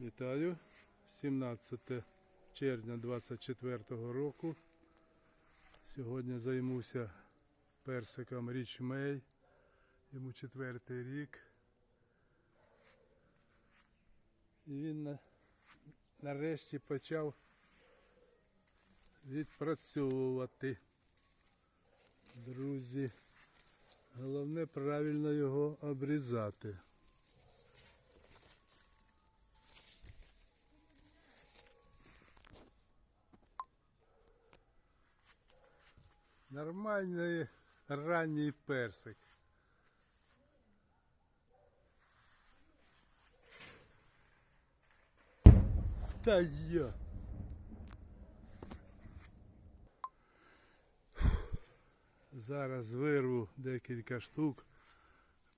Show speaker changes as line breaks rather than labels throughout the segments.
Вітаю. 17 червня 24 року. Сьогодні займуся персиком Річ Мей. Йому четвертий рік. І він нарешті почав відпрацьовувати. Друзі, головне правильно його обрізати. Нормальний ранній персик. Та я. Зараз вирву декілька штук,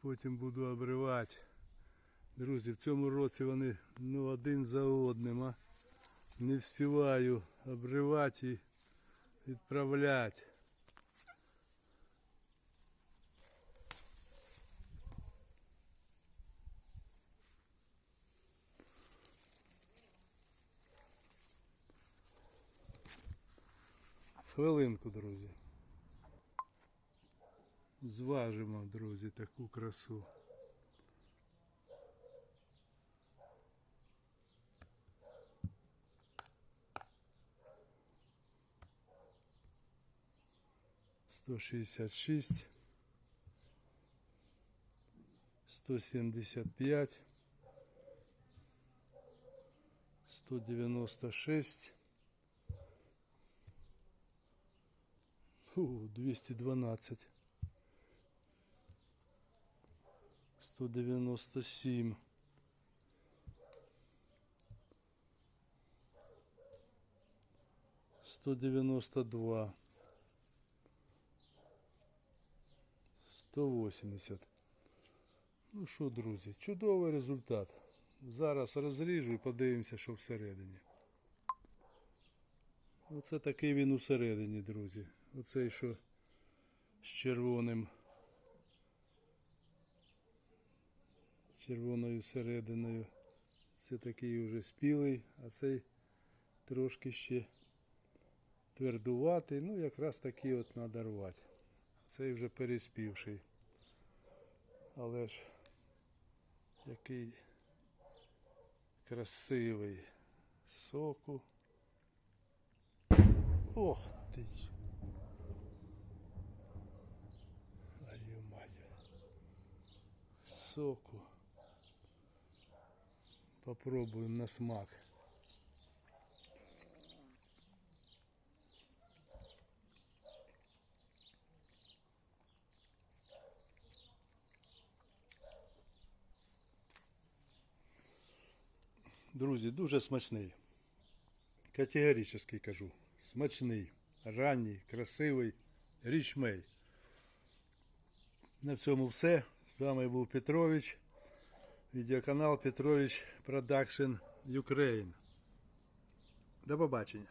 потім буду обривати. Друзі, в цьому році вони ну, один за одним, а не встигаю обривати і відправляти. Хвилинку, друзі. Зважимо, друзі, таку красу. Сто шістдесят шість. Сто сімдесят п'ять. Сто девяносто шесть. Фу, 212. 197. Сто девяносто два. Сто восемьдесят. Ну що, друзі, чудовий результат. Зараз розріжу і подивимося, що всередині. Оце такий він усередині, друзі. Оцей, що з червоним. З червоною серединою. Це такий вже спілий, а цей трошки ще твердуватий. Ну, якраз такий от треба рвати. Цей вже переспівший. Але ж який красивий соку. Ох ж. Твою мать. Соку. Попробуем на смак. Друзі, дуже смачний. Категорично кажу. Смачний, ранній, красивий річмей. На цьому все. З вами був Петрович. Відеоканал Петрович Продакшн Ukraine. До побачення.